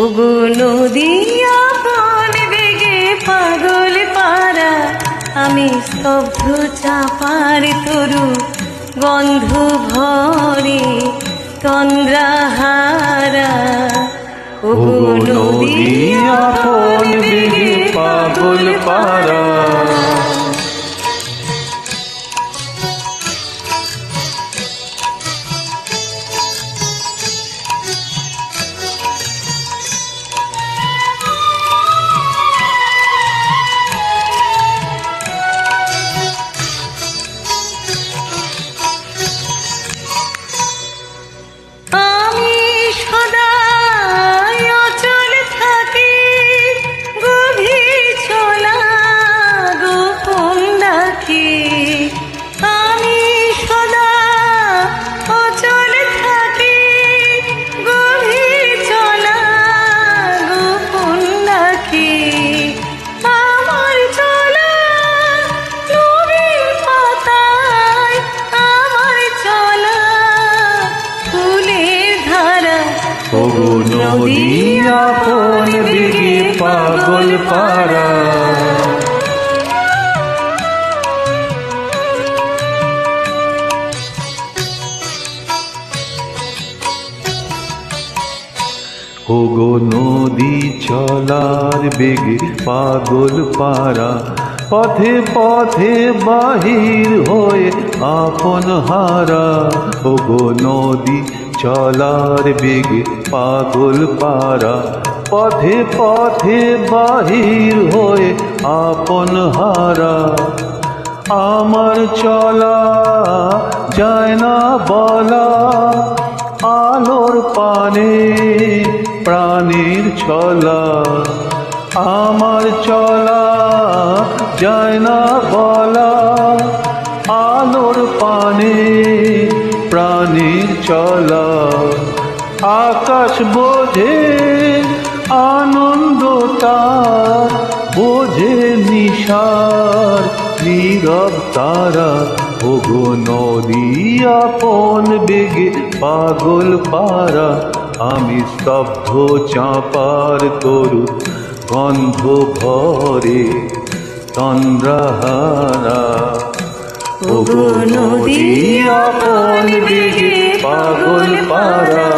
ওগো নদী আপন বেগে পাগল পারা আমি স্তব্ধ চাপার তরু গন্ধ ভরে তন্দ্রাহারা। ওগো নদী আপন বেগে পাগল পারা ওগো নদী আপন বেগে পাগল পারা ওগো নদী চলার বেগে পাগল পারা পথে পথে বাহির হয়ে আপন হারা। ওগো নদী চলার বেগে পাগল পারা, পথে পথে বাহির হয়ে আপন হারা। আমার চলা যায় না বলা, আলোর পানে প্রাণীর চলা আমার চলা যায় না বলা, আলোর পানে প্রাণীর চলা আকাশ বোঝে আনন্দতা বোঝে নিশার। নীরব তারা ওগো নদী আপন বেগে, পাগল পারা, আমি স্তব্ধ চাপার তরু গন্ধ ভরে তন্দ্রাহারা। ওগো নদী পাগল পারা